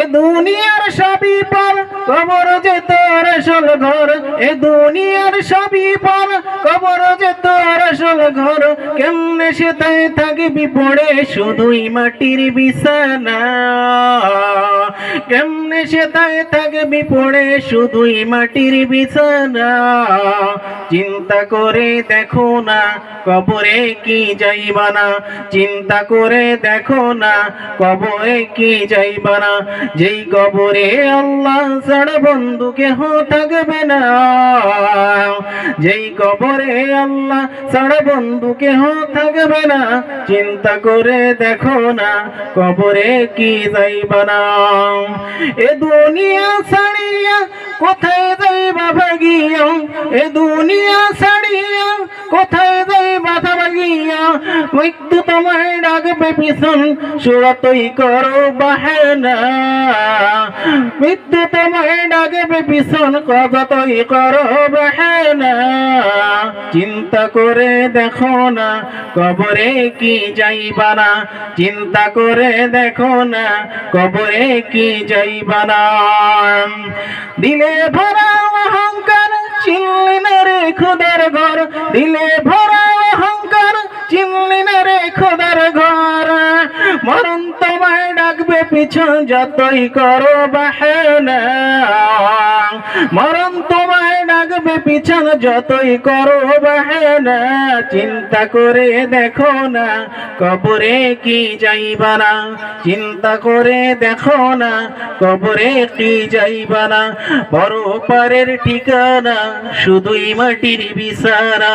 এ দুনিয়ার সবই পর, কবর যে তোর আসল ঘর। এ দুনিয়ার সবই পর, কবর যে তোর আসল ঘর। কেমনে সে তাই থাকবি পড়ে শুধুই মাটির বিছানা। কেমনে সে তাই থাকবি পড়ে শুধুই মাটির বিছানা। চিন্তা করে দেখো না, কবরে কি যাইবা না চিন্তা করে দেখো না, কবরে কি যাইবা না যেই কবরে আল্লাহ ছাড়া বন্ধু কেহ থাকবে না। যেই কবরে আল্লাহ ছাড়া বন্ধু কেহ থাকবে না। চিন্তা করে দেখো না, কবরে কি যাইবা না এ দুনিয়া ছাড়িয়া কোথায় যাইবা ভাগিয়া এ দুনিয়া ছাড়িয়া কোথায় মৃত্যু তোমায় ডাকবে পিছন করো বাহানা। মৃত্যু তোমায় ডাকবে পিছন করো বাহানা। চিন্তা করে দেখো না, কবরে কি যাইবা না। চিন্তা করে দেখো না, কবরে কি যাইবা না। দিলে ভরা অহংকার, চিনলি না রে খুদার ঘর। দিলে খুদার ঘর। মরণ তোমায় ডাকবে পিছন যতই করো বাহানা। মরণ তোমায় ডাকবে পিছন যতই করো বাহানা। চিন্তা করে দেখো না, কবরে কি যাইবা না। চিন্তা করে দেখো না, কবরে কি যাইবা না। বড় পারের ঠিকানা, শুধুই মাটির বিছানা।